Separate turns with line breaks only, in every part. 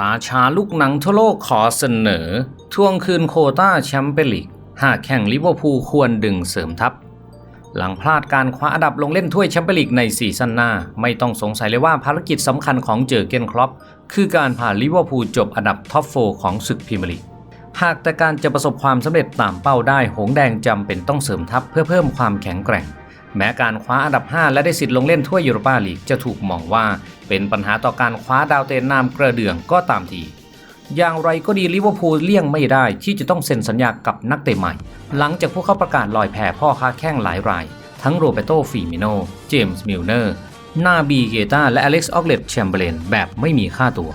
ราชาลูกหนังทั่วโลกขอเสนอ ทวงคืนโคต้าแชมเปี้ยนลีกหากแข่งลิเวอร์พูลควรดึงเสริมทัพ หลังพลาดการคว้าอันดับลงเล่นถ้วยแชมเปี้ยนลีกในซีซั่นหน้า ไม่ต้องสงสัยเลยว่าภารกิจสำคัญของเจอเกนครอปคือการพาลิเวอร์พูลจบอันดับท็อปโฟของศึกพรีเมียร์ลีกหากแต่การจะประสบความสำเร็จตามเป้าได้ หงแดงจำเป็นต้องเสริมทัพเพื่อเพิ่มความแข็งแกร่ง แม้การคว้าอันดับ 5 และได้สิทธิ์ลงเล่นถ้วยยูโรปาลีกจะถูกมองว่าเป็นปัญหาต่อการคว้าดาวเตนนามกระเดื่องก็ตามที อย่างไรก็ดีลิเวอร์พูลเลี่ยงไม่ได้ที่จะต้องเซ็นสัญญากับนักเตะใหม่ หลังจากพวกเขาประกาศลอยแพพ่อค้าแข้งหลายราย ทั้งโรเบโตฟีมิโน เจมส์มิลเนอร์ นาบีเกตาและอเล็กซ์ออกเลตแชมเบรนแบบไม่มีค่าตัว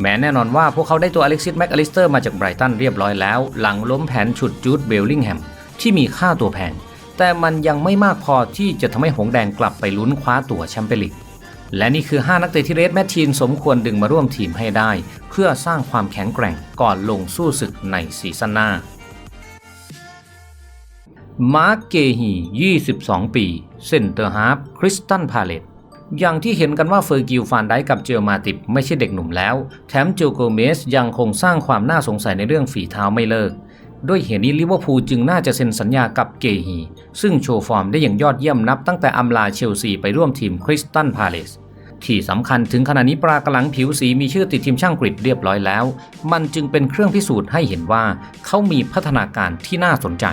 แม้แน่นอนว่าพวกเขาได้ตัวอเล็กซิสแม็กอลิสเตอร์มาจากไบรตันเรียบร้อยแล้ว หลังล้มแผนฉุดจูดเบลลิงแฮมที่มีค่าตัวแพง แต่มันยังไม่มากพอที่จะทำให้หงแดงกลับไปลุ้นคว้าตั๋วแชมเปี้ยนลีกและนี่คือ 5 นักเตะที่เรดแมททีนสมควรดึงมาร่วมทีมให้ได้ เพื่อสร้างความแข็งแกร่งก่อนลงสู้ศึกในซีซั่นหน้า มาร์กเกฮี 22 ปี เซนเตอร์ฮาร์ฟคริสตันพาเลตอย่างที่เห็นกันว่าเฟอร์กิลฟานไดกับเจลมาติบไม่ใช่เด็กหนุ่มแล้ว แถมโจโกเมสยังคงสร้างความน่าสงสัยในเรื่องฝีเท้าไม่เลิก ด้วยเหตุนี้ลิเวอร์พูลจึงน่าจะเซ็นสัญญากับเกฮี ซึ่งโชว์ฟอร์มได้อย่างยอดเยี่ยมนับตั้งแต่อำลาเชลซีไปร่วมทีมคริสตันพาเลสที่สำคัญถึงขณะนี้ปรากระหลังผิวสีมีชื่อติดทีมช่างกรีกเรียบร้อยแล้ว มันจึงเป็นเครื่องพิสูจน์ให้เห็นว่า เขามีพัฒนาการที่น่าสนใจ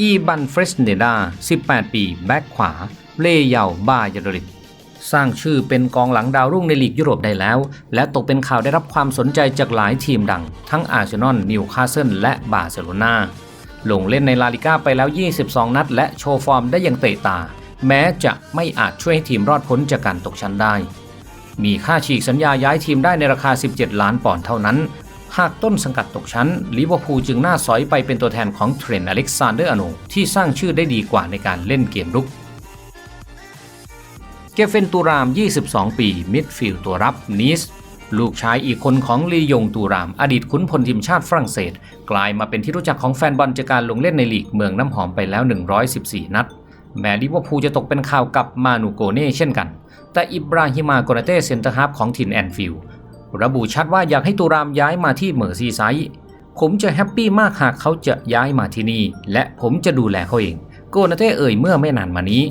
อีบันเฟรสเนดา 18 ปี แบ็คขวา เลเยาบายาดริด สร้างชื่อเป็นกองหลังดาวรุ่งในลีกยุโรปได้แล้ว และตกเป็นข่าวได้รับความสนใจจากหลายทีมดัง ทั้งอาร์เซนอล นิวคาสเซิล และบาร์เซโลนาลงเล่นในลาลิก้าไปแล้ว 22 นัด และโชว์ฟอร์มได้อย่างเตะตา แม้จะไม่อาจช่วยให้ทีมรอดพ้นจากการตกชั้นได้ มีค่าฉีกสัญญาย้ายทีมได้ในราคา 17 ล้านปอนด์เท่านั้น หากต้นสังกัดตกชั้นลิเวอร์พูลจึงน่าสอยไปเป็นตัวแทนของเทรนอเล็กซานเดอร์อโนที่สร้างชื่อได้ดีกว่าในการเล่นเกมรุก เกฟเฟนตูราม 22 ปี มิดฟิลด์ตัวรับนิส ลูกชายอีกคนของลียงตูราม อดีตขุนพลทีมชาติฝรั่งเศส กลายมาเป็นที่รู้จักของแฟนบอลจากการลงเล่นในลีกเมืองน้ำหอมไปแล้ว 114 นัด แม้ลิเวอร์พูลจะตกเป็นข่าวกับมานูโกเน่เช่นกัน แต่อิบราฮิมาโกนาเต้เซนเตอร์ฮาฟของถิ่นแอนฟิลด์ระบุชัดว่าอยากให้ตูรามย้ายมาที่เมอร์ซีไซด์ผมจะแฮปปี้มากหากเขาจะย้ายมาที่นี่ และผมจะดูแลเขาเอง โกนาเต้เอ่ยเมื่อไม่นานมานี้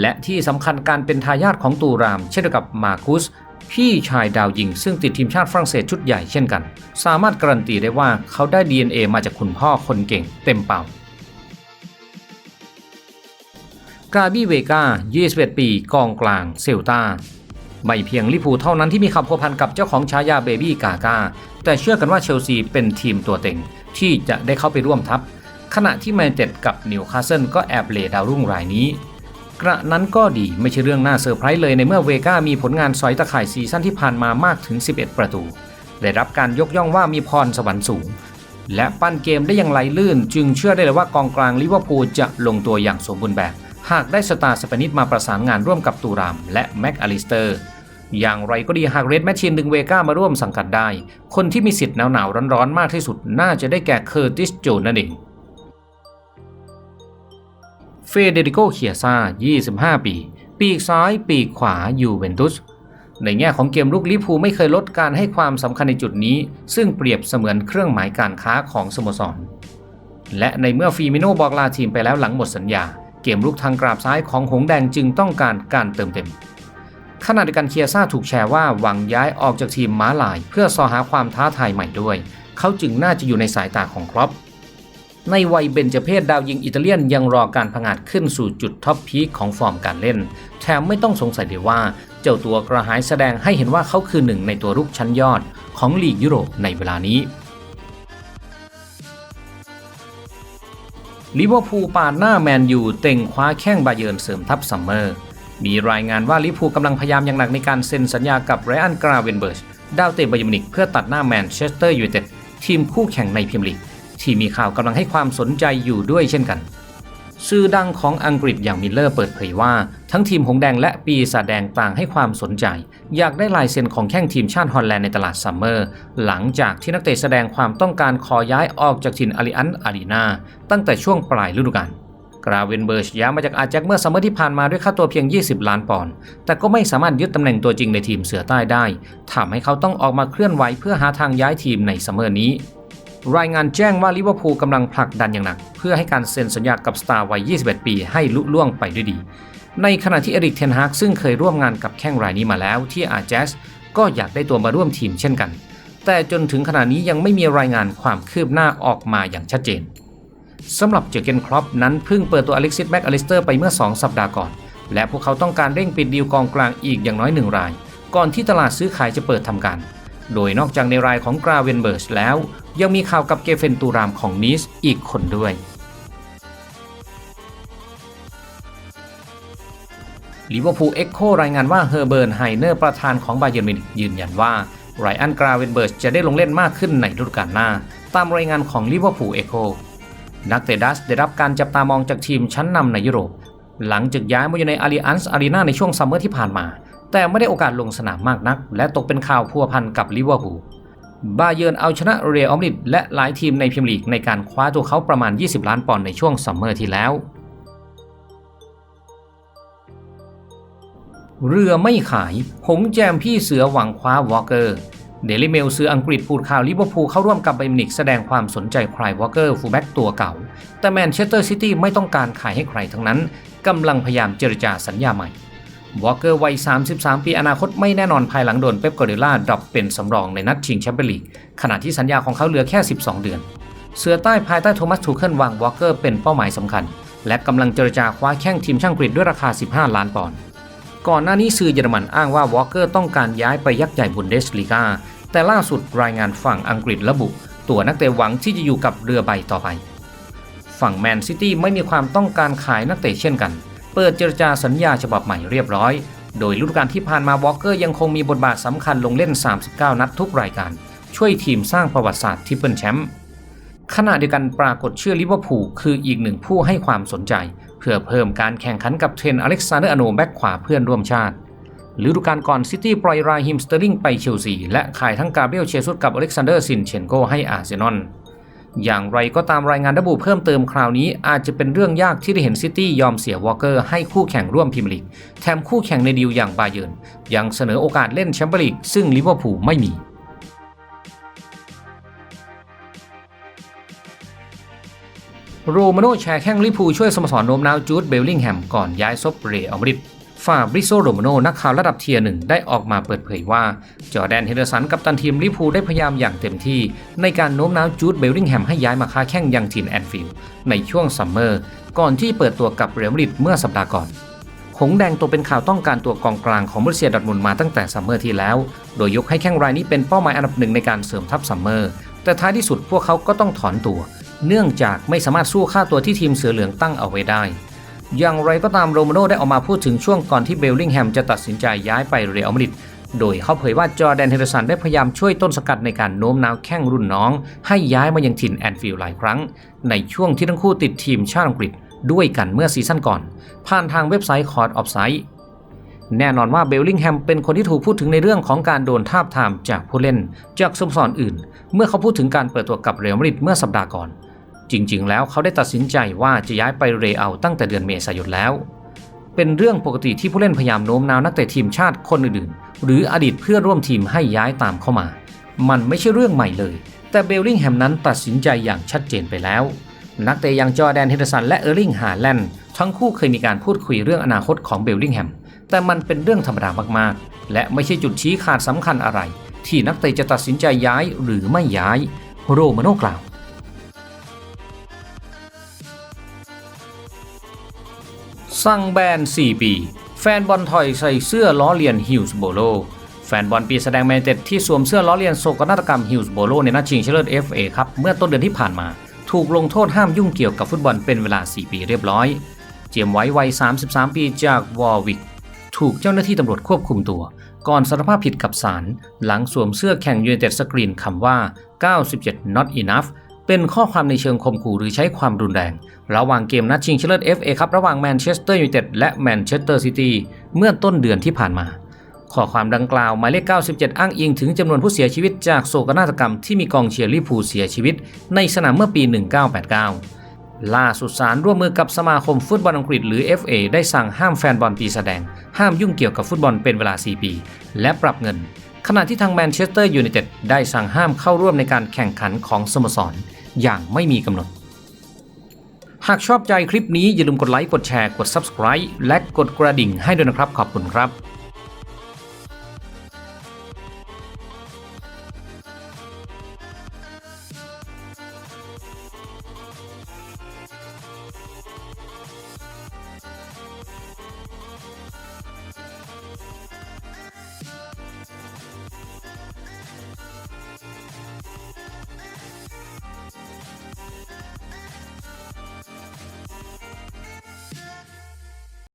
และที่สำคัญการเป็นทายาทของตูราม เช่นเดียวกับมาคุสพี่ชายดาวยิง ซึ่งติดทีมชาติฝรั่งเศสชุดใหญ่เช่นกัน สามารถการันตีได้ว่าเขาได้ DNA มาจากคุณพ่อคนเก่งเต็มเป่ากาบี้เวกา21 ปี กองกลาง เซลตาไม่เพียงลิพูเท่านั้นที่มีความพัวพันกับเจ้าของฉายาเบบี้กากาแต่เชื่อกันว่าเชลซีเป็นทีมตัวเต็ง ที่จะได้เข้าไปร่วมทัพ ขณะที่แมนเต็ดกับนิวคาสเซิลก็แอบเลดาวรุ่งรายนี้ กระนั้นก็ดีไม่ใช่เรื่องน่าเซอร์ไพรส์เลยในเมื่อเวก้ามีผลงานสอยตะข่ายซีซั่นที่ผ่านมามากถึง 11 ประตู ได้รับการยกย่องว่ามีพรสวรรค์สูง และปั้นเกมได้อย่างไหลลื่น จึงเชื่อได้เลยว่ากองกลางลิเวอร์พูลจะลงตัวอย่างสมบูรณ์แบบ หากได้สตาร์สเปนิตมาประสานงานร่วมกับตูราม และแม็กอลิสเตอร์อย่างไรก็ดีหากเรดแมชชีนดึงเวก้ามาร่วมสังกัดได้ คนที่มีสิทธิ์หนาวๆร้อนๆมากที่สุดน่าจะได้แก่เคอร์ติสโจนนั่นเอง เฟเดริโกเคียซา25 ปี ปีกซ้ายปีกขวายูเวนตุส ในแง่ของเกมลุกลิพูไม่เคยลดการให้ความสำคัญในจุดนี้ ซึ่งเปรียบเสมือนเครื่องหมายการค้าของสโมสร และในเมื่อฟีมิโนบอกลาทีมไปแล้วหลังหมดสัญญา เกมลุกทางกราบซ้ายของหงแดงจึงต้องการการเติมเต็มขณะเดียวกันเคียซ่าถูกแชร์ว่าหวังย้ายออกจากทีมม้าลาย เพื่อสอหาความท้าทายใหม่ด้วย เขาจึงน่าจะอยู่ในสายตาของครอป ในวัยเบญจเพศดาวยิงอิตาเลียนยังรอการผงาดขึ้นสู่จุดท็อปพีคของฟอร์มการเล่น แถมไม่ต้องสงสัยเลยว่า เจ้าตัวกระหายแสดงให้เห็นว่าเขาคือหนึ่งในตัวรุกชั้นยอดของลีกยุโรปในเวลานี้ลิเวอร์พูลปาดหน้าแมนยูเต็งคว้าแข้งบาเยิร์นเสริมทัพซัมเมอร์ มีรายงานว่าลิเวอร์พูลกำลังพยายามอย่างหนักในการเซ็นสัญญากับไรอันกราเวนเบิร์ชดาวเตะบาเยร์นมินิกเพื่อตัดหน้าแมนเชสเตอร์ยูไนเต็ดทีมคู่แข่งในพรีเมียร์ลีก ที่มีข่าวกำลังให้ความสนใจอยู่ด้วยเช่นกัน สื่อดังของอังกฤษอย่างมิลเลอร์เปิดเผยว่า ทั้งทีมหงแดงและปีศาจแดงต่างให้ความสนใจ อยากได้ลายเซ็นของแข้งทีมชาติฮอลแลนด์ในตลาดซัมเมอร์ หลังจากที่นักเตะแสดงความต้องการขอย้ายออกจากถิ่นอาริอันอารีนาตั้งแต่ช่วงปลายฤดูกาลกราเวนเบิร์ชย้ายมาจากอาแจ็คเมื่อซัมเมอร์ที่ผ่านมาด้วยค่าตัวเพียง 20 ล้านปอนด์ แต่ก็ไม่สามารถยึดตำแหน่งตัวจริงในทีมเสือใต้ได้ ทำให้เขาต้องออกมาเคลื่อนไหวเพื่อหาทางย้ายทีมในซัมเมอร์นี้ รายงานแจ้งว่าลิเวอร์พูลกำลังผลักดันอย่างหนัก เพื่อให้การเซ็นสัญญากับสตาร์วัย 21 ปีให้ลุล่วงไปด้วยดี ในขณะที่เอริกเทนฮากซึ่งเคยร่วมงานกับแข้งรายนี้มาแล้วที่อาแจ็คก็อยากได้ตัวมาร่วมทีมเช่นกัน แต่จนถึงขณะนี้ยังไม่มีรายงานความคืบหน้าออกมาอย่างชัดเจนสำหรับเจอเกนครอปนั้นเพิ่งเปิดตัวอเล็กซิสแม็กอลิสเตอร์ไปเมื่อ 2 สัปดาห์ก่อน และพวกเขาต้องการเร่งปิดดีลกองกลางอีกอย่างน้อยหนึ่งราย ก่อนที่ตลาดซื้อขายจะเปิดทำการ โดยนอกจากในรายของกราเวนเบิร์ชแล้ว ยังมีข่าวกับเกเฟนตูรามของนีสอีกคนด้วยลิเวอร์พูลเอ็กโครายงานว่าเฮอร์เบิร์นไฮเนอร์ประธานของบาเยิร์นมิวนิกยืนยันว่าไรอันกราเวนเบิร์ชจะได้ลงเล่นมากขึ้นในฤดูกาลหน้า ตามรายงานของลิเวอร์พูลเอ็กโคนักเตะดัสได้รับการจับตามองจากทีมชั้นนำในยุโรป หลังจากย้ายมาอยู่ในอารีอันส์อารีนาในช่วงซัมเมอร์ที่ผ่านมา แต่ไม่ได้โอกาสลงสนามมากนัก และตกเป็นข่าวพัวพันกับลิเวอร์พูลบาเยิร์นเอาชนะเรอัลมาดริดและหลายทีมในพรีเมียร์ลีกในการคว้าตัวเขาประมาณ 20 ล้านปอนด์ในช่วงซัมเมอร์ที่แล้ว เรือไม่ขายหงแจมพี่เสือหวังคว้าวอลเกอร์ เดลิเมลซื้ออังกฤษพูดข่าวลิเวอร์พูลเข้าร่วมกับไบมินิกแสดงความสนใจใครวอลเกอร์ฟูลแบ็กตัวเก่า แต่แมนเชสเตอร์ซิตี้ไม่ต้องการขายให้ใครทั้งนั้นกำลังพยายามเจรจาสัญญาใหม่ วอลเกอร์วัย 33 ปีอนาคตไม่แน่นอนภายหลังโดนเป๊ปกอร์เดล่าดรอปเป็นสำรองในนัดชิงแชมเปี้ยนลีกขณะที่สัญญาของเขาเหลือแค่ 12 เดือน เสือใต้ภายใต้โทมัสทูเคิลวางวอลเกอร์เป็นเป้าหมายสำคัญ และกำลังเจรจาคว้าแข้งทีมช่างกรีดด้วยราคา 15 ล้านปอนด์ก่อนหน้านี้สื่อเยอรมันอ้างว่าวอลเกอร์ต้องการย้ายไปยักษ์ใหญ่บุนเดสลีกาแต่ล่าสุดรายงานฝั่งอังกฤษระบุ ตัวนักเตะหวังที่จะอยู่กับเรือใบต่อไป ฝั่งแมนซิตี้ไม่มีความต้องการขายนักเตะเช่นกัน เปิดเจรจาสัญญาฉบับใหม่เรียบร้อย โดยฤดูกาลที่ผ่านมาวอลเกอร์ยังคงมีบทบาทสำคัญลงเล่น 39 นัดทุกรายการ ช่วยทีมสร้างประวัติศาสตร์ทริปเปิลแชมป์ขณะเดียวกันปรากฏชื่อลิเวอร์พูลคืออีกหนึ่งผู้ให้ความสนใจ เพื่อเพิ่มการแข่งขันกับเทรนอเล็กซานเดอร์อโนแบ็กขวาเพื่อนร่วมชาติฤดูกาลก่อนซิตี้ปล่อยรายฮิมสเตอร์ลิงไปเชลซีและขายทั้งกาเบรียลเชซุสกับอเล็กซานเดอร์ซินเชนโกให้อาร์เซนอล อย่างไรก็ตามรายงานระบุเพิ่มเติมคราวนี้อาจจะเป็นเรื่องยากที่ได้เห็นซิตี้ยอมเสียวอลเกอร์ให้คู่แข่งร่วมพรีเมียร์ลีก แถมคู่แข่งในดีลอย่างบาเยิร์นยังเสนอโอกาสเล่นแชมเปี้ยนลีกซึ่งลิเวอร์พูลไม่มีโรมาโนแชร์แข้งลิพูช่วยสโมสรโน้มน้าวจูดเบลลิงแฮมก่อนย้ายซบเรอัลมาริด ฟาบริโซโรมาโนนักข่าวระดับเทียร์หนึ่งได้ออกมาเปิดเผยว่า จอแดนเฮเดอร์สันกับตันทีมลิพูได้พยายามอย่างเต็มที่ ในการโน้มน้าวจูดเบลลิงแฮมให้ย้ายมาค้าแข้งยังทีมแอนฟิลด์ในช่วงซัมเมอร์ ก่อนที่เปิดตัวกับเรอัลมาดริดเมื่อสัปดาห์ก่อนหงแดงตัวเป็นข่าวต้องการตัวกองกลางของบรูเซียดอทมุนมาตั้งแต่ซัมเมอร์ที่แล้ว โดยยกให้แข้งรายนี้เป็นเป้าหมายอันดับหนึ่งในการเสริมทัพซัมเมอร์ แต่ท้ายที่สุดพวกเขาก็ต้องถอนตัว เนื่องจากไม่สามารถสู้ค่าตัวที่ทีมเสือเหลืองตั้งเอาไว้ได้ อย่างไรก็ตามโรมาโน่ได้ออกมาพูดถึงช่วงก่อนที่เบลลิงแฮมจะตัดสินใจย้ายไปเรอัลมาดริดโดยเขาเผยว่าจอแดนเฮเดอร์สันได้พยายามช่วยต้นสกัดในการโน้มน้าวแข้งรุ่นน้อง ให้ย้ายมายังถิ่นแอนฟิลด์หลายครั้ง ในช่วงที่ทั้งคู่ติดทีมชาติอังกฤษด้วยกันเมื่อซีซั่นก่อน ผ่านทางเว็บไซต์ Court of Sight แน่นอนว่าเบลลิงแฮมเป็นคนที่ถูกพูดถึงในเรื่องของการโดนทาบทามจากผู้เล่น จากสโมสรอื่น เมื่อเขาพูดถึงการเปิดตัวกับเรอัลมาดริดเมื่อสัปดาห์ก่อน จริงๆ แล้วเขาได้ตัดสินใจว่าจะย้ายไปเรอัลตั้งแต่เดือนเมษายนแล้ว เป็นเรื่องปกติที่ผู้เล่นพยายามโน้มน้าวนักเตะทีมชาติคนอื่นๆ หรืออดีตเพื่อร่วมทีมให้ย้ายตามเข้ามา มันไม่ใช่เรื่องใหม่เลย แต่เบลลิงแฮมนั้นตัดสินใจอย่างชัดเจนไปแล้ว นักเตะอย่างจอแดนเฮเดสันและเออร์ลิงฮาแลนด์ทั้งคู่เคยมีการพูดคุยเรื่องอนาคตของเบลลิงแฮม แต่มันเป็นเรื่องธรรมดามากๆ และไม่ใช่จุดชี้ขาดสำคัญอะไร ที่นักเตะจะตัดสินใจย้ายหรือไม่ย้าย โรมาโนกล่าว สั่งแบน 4 ปี แฟนบอลถอยใส่เสื้อล้อเลียนฮิลส์โบโลแฟนบอลปีแสดงแมนเต็ดที่สวมเสื้อล้อเลียนโศกนาฏกรรมฮิลส์โบโลในนัดชิงชนะเลิศ FA ครับเมื่อต้นเดือนที่ผ่านมา ถูกลงโทษห้ามยุ่งเกี่ยวกับฟุตบอลเป็นเวลา 4 ปีเรียบร้อย เจมส์ไว้วัย 33 ปีจากวอร์วิกถูกเจ้าหน้าที่ตำรวจควบคุมตัว ก่อนสารภาพผิดกับศาลหลังสวมเสื้อแข่งยู n นเต็ดสกรีนคำว่า 97 not enough เป็นข้อความในเชิงข่มขู่หรือใช้ความรุนแรง ระหว่างเกมนัดชิงชนะเลิศ FA ครับระหว่างแมนเชสเตอร์ยูไนเต็ดและแมนเชสเตอร์ซิตี้เมื่อต้นเดือนที่ผ่านมา ข้อความดังกล่าวหมายเลข 97 อ้างอิงถึงจำนวนผู้เสียชีวิตจากโศกนาฏกรรมที่มีกองเชียร์ลิพูเสียชีวิต ในสนามเมื่อปี 1989 ล่าสุดสารร่วมมือกับสมาคมฟุตบอลอังกฤษหรือ FA ได้สั่งห้ามแฟนบอลตีแสดง ห้ามยุ่งเกี่ยวกับฟุตบอลเป็นเวลา 4 ปี และปรับเงิน ขณะที่ทางแมนเชสเตอร์ยูไนเต็ดได้สั่งห้ามเข้าร่วมในการแข่งขันของสโมสร อย่างไม่มีกำหนด หากชอบใจคลิปนี้อย่าลืมกดไลค์ กดแชร์ กด Subscribe และกดกระดิ่งให้ด้วยนะครับ ขอบคุณครับ